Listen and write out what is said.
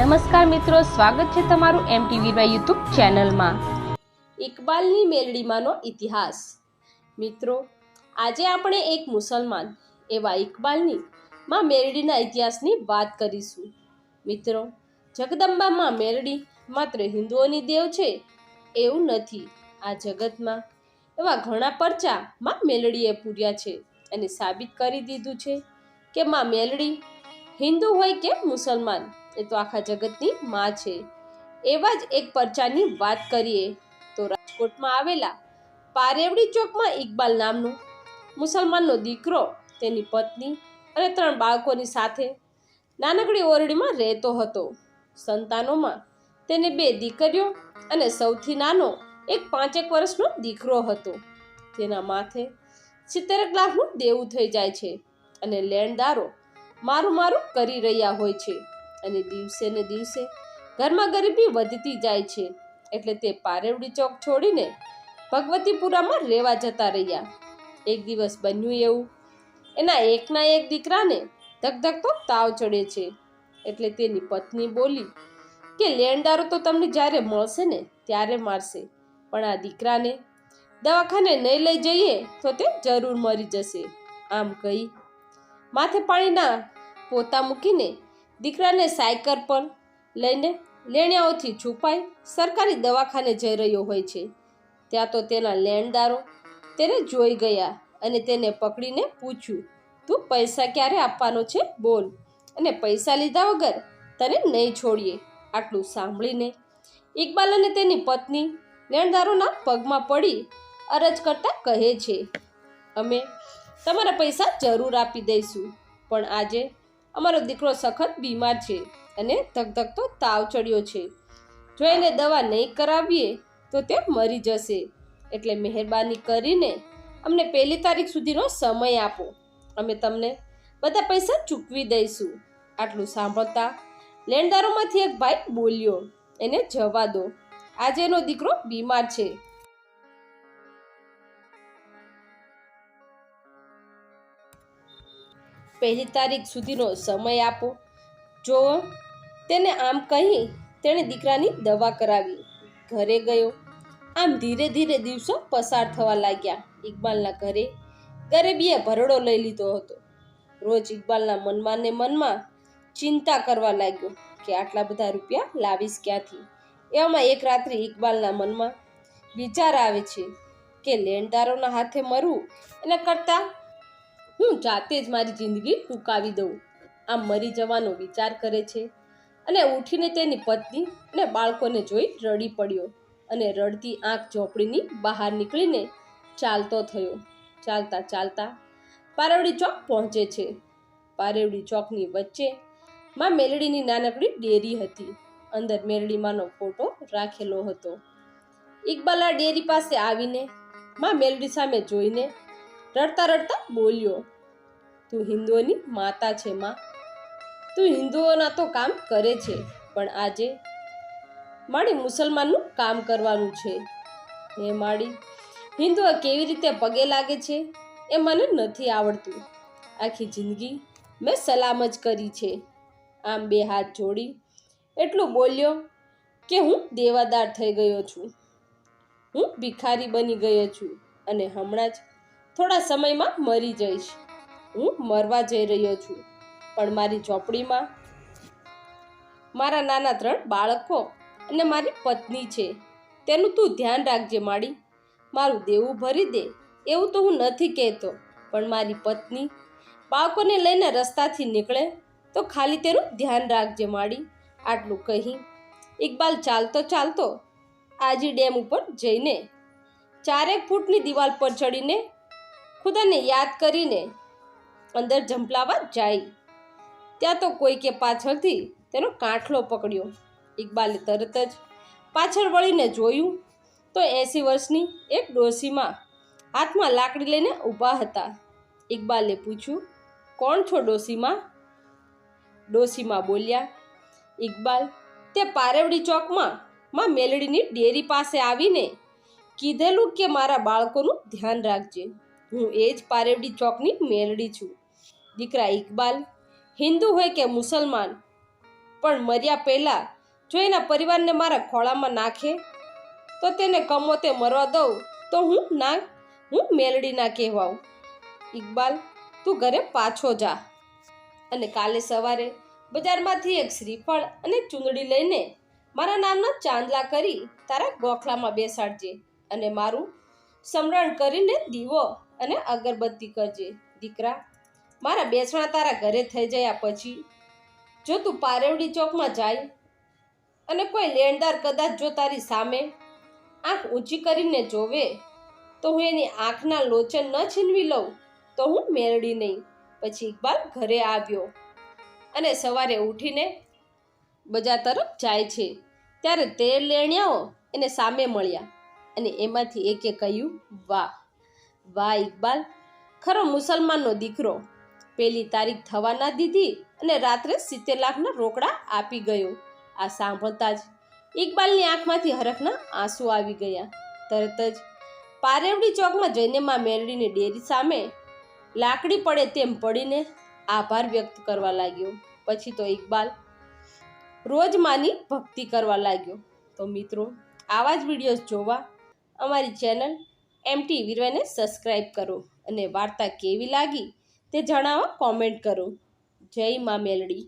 નમસ્કાર મિત્રો, સ્વાગત છે તમારું એમ ટીવી યુટ્યુબ ચેનલમાં ઇકબાલની મેલડીમાંનો ઇતિહાસ. મિત્રો, આજે આપણે એક મુસલમાન એવા ઇકબાલની માં મેલડીના ઇતિહાસની વાત કરીશું. મિત્રો, જગદંબામાં મેલડી માત્ર હિન્દુઓની દેવ છે, એવું નથી. આ જગતમાં એવા ઘણા પરચા માં મેલડીએ પૂર્યા છે અને સાબિત કરી દીધું છે કે માં મેલડી હિન્દુ હોય કે મુસલમાન. એ તો આખા જગતની માં છે. એવા જ એક પરચાની વાત કરીએ તો રાજકોટમાં આવેલા પારેવડી ચોકમાં ઇકબાલ નામનો મુસલમાનનો દીકરો, તેની પત્ની અને ત્રણ બાળકોની સાથે નાનકડી ઓરડીમાં રહેતો હતો. સંતાનોમાં તેને બે દીકરીઓ અને સૌથી નાનો એક પાંચેક વર્ષનો દીકરો હતો. તેના માથે સિત્તેરક લાખનું દેવું થઈ જાય છે અને લેણદારો મારું મારું કરી રહ્યા હોય છે. અને દિવસે ને દિવસે ઘરમાં ગરીબી વધતી જાય છે. એટલે તે પારેવડી ચોક છોડીને ભગવતીપુરામાં રહેવા જતા રહ્યા. એક દિવસ બન્યું એવું. એના એકના એક દીકરાને ધકધકતો તાવ ચડે છે. એટલે તેની પત્ની બોલી કે લેણદારો તો તમને જ્યારે મળશે ને ત્યારે મારશે. પણ આ દીકરાને દવાખાને નહીં લઈ જઈએ તો તે જરૂર મરી જશે. આમ કહી માથે પાણીના પોતા મૂકીને દીકરાને સાયકલ પર લઈને લેણિયાઓથી છુપાઈ સરકારી દવાખાને જઈ રહ્યો હોય છે. ત્યાં તો તેના લેણદારો તેને જોઈ ગયા અને તેને પકડીને પૂછ્યું, તું પૈસા ક્યારે આપવાનો છે? બોલ. અને પૈસા લીધા વગર તને નહીં છોડીએ. આટલું સાંભળીને ઇકબાલ અને તેની પત્ની લેણદારોના પગમાં પડી અરજ કરતા કહે છે, અમે તમારા પૈસા જરૂર આપી દઈશું, પણ આજે અમારો દીકરો સખત બીમાર છે અને ધકધકતો તાવ ચડ્યો છે. જો એને દવા નહીં કરાવીએ તો તે મરી જશે. એટલે મહેરબાની કરીને અમને પહેલી તારીખ સુધીનો સમય આપો. અમે તમને બધા પૈસા ચૂકવી દઈશું. આટલું સાંભળતા લેણદારોમાંથી એક ભાઈ બોલ્યો, એને જવા દો. આજે એનો દીકરો બીમાર છે. પહેલી તારીખ સુધીનો સમય આપો. જો તેને આમ કહી તેણે દીકરાની દવા કરાવી. ઘરે ગયો. આમ ધીરે ધીરે દિવસો પસાર થવા લાગ્યા. ઇકબાલના ઘરે ગરીબીએ ભરડો લઈ લીધો હતો. રોજ ઇકબાલના મનમાં ને મનમાં ચિંતા કરવા લાગ્યો કે આટલા બધા રૂપિયા લાવીશ ક્યાંથી? એવામાં એક રાત્રે ઇકબાલના મનમાં વિચાર આવે છે કે લેણદારોના હાથે મરવું એના કરતાં હું જાતે જ મારી જિંદગી ટૂંકાવી દઉં. આમ મરી જવાનો વિચાર કરે છે. અને ઉઠીને તેની પત્ની અને બાળકોને જોઈ રડી પડ્યો અને રડતી આંખ ઝોપડીની બહાર નીકળીને ચાલતો થયો. ચાલતા ચાલતા પારેવડી ચોક પહોંચે છે. પારેવડી ચોકની વચ્ચે માં મેલડીની નાનકડી ડેરી હતી. અંદર મેલડીમાંનો ફોટો રાખેલો હતો. ઇકબાલા ડેરી પાસે આવીને માં મેલડી સામે જોઈને રડતા રડતા બોલ્યો, તું હિન્દુઓની માતા છે, માં. તું હિન્દુઓના તો કામ કરે છે, પણ આજે માડી મુસલમાનનું કામ કરવાનું છે. હે માડી, હિન્દુઓ કેવી રીતે પગે લાગે છે એ મને નથી આવડતું. આખી જિંદગી મેં સલામ જ કરી છે. આમ બે હાથ જોડી એટલું બોલ્યો કે હું દેવાદાર થઈ ગયો છું. હું ભિખારી બની ગયો છું અને હમણાં જ થોડા સમયમાં મરી જઈશ. હું મરવા જઈ રહ્યો છું, પણ મારી ઝોપડીમાં મારા નાના ત્રણ બાળકો અને મારી પત્ની છે. તેનું તું ધ્યાન રાખજે માડી. મારું દેવું ભરી દે, એવું તો હું નથી કહેતો, પણ મારી પત્ની બાળકોને લઈને રસ્તાથી નીકળે તો ખાલી તેનું ધ્યાન રાખજે માડી, આટલું કહી. ઇકબાલ ચાલતો ચાલતો આજી ડેમ ઉપર જઈને ચારેક ફૂટની દિવાલ પર ચડીને ખુદાને યાદ કરીને અંદર ઝંપલાવા જાય. ત્યાં તો કોઈકે પાછળથી તેનો કાંઠલો પકડ્યો. ઇકબાલે તરત જ પાછળ વળીને જોયું તો એંસી વર્ષની એક ડોસીમાં હાથમાં લાકડી લઈને ઊભા હતા. ઇકબાલે પૂછ્યું, કોણ છો ડોસીમાં? ડોસીમાં બોલ્યા, ઇકબાલ, તે પારેવડી ચોકમાં માં મેલડીની ડેરી પાસે આવીને કીધેલું કે મારા બાળકોનું ધ્યાન રાખજે. હું એ જ પારેવડી ચોકની મેલડી છું. દીકરા ઇકબાલ, હિન્દુ હોય કે મુસલમાન, પણ મર્યા પહેલાં જો એના પરિવારને મારા ખોળામાં નાખે, તો તેને કમોતે મરવા દઉં, તો હું ના, હું મેલડી ના કહેવાઉં. ઇકબાલ, તું ઘરે પાછો જા. અને કાલે સવારે બજારમાંથી એક શ્રીફળ અને ચૂંદડી લઈને મારા નામના ચાંદલા કરી તારા ગોખલામાં બેસાડજે અને મારું સમરણ કરીને દીવો અને અગરબત્તી કરજે. દીકરા, મારા બેસણા તારા ઘરે થઈ ગયા પછી, જો તું પારેવડી ચોકમાં જાય અને કોઈ લેણદાર કદાચ જો તારી સામે આંખ ઊંચી કરીને જોવે, તો હું એની આંખના લોચન ન છીનવી લઉં, તો હું મેળડી નહીં. પછી ઇકબાલ ઘરે આવ્યો અને સવારે ઉઠીને બજાર તરફ જાય છે. ત્યારે તેર લેણિયાઓ એને સામે મળ્યા અને એમાંથી એકે કહ્યું, વાહ વાહ ઇકબાલ, ખરો મુસલમાનનો દીકરો. પેલી તારીખ થવા ના દીધી અને રાત્રે સિત્તેર લાખના રોકડા આપી ગયો. આ સાંભળતા જ ઇકબાલની આંખમાંથી હરખના આંસુ આવી ગયા. તરત જ પારેવડી ચોકમાં જઈને માં મેરડીની ડેરી સામે લાકડી પડે તેમ પડીને આભાર વ્યક્ત કરવા લાગ્યો. પછી તો ઇકબાલ રોજ માની ભક્તિ કરવા લાગ્યો. તો મિત્રો, આવા જ વિડીયોઝ જોવા અમારી ચેનલ એમટી વીરવાઈને સબસ્ક્રાઈબ કરો અને વાર્તા કેવી લાગી તે જણાવવા કોમેન્ટ કરો. જય મા મેલડી.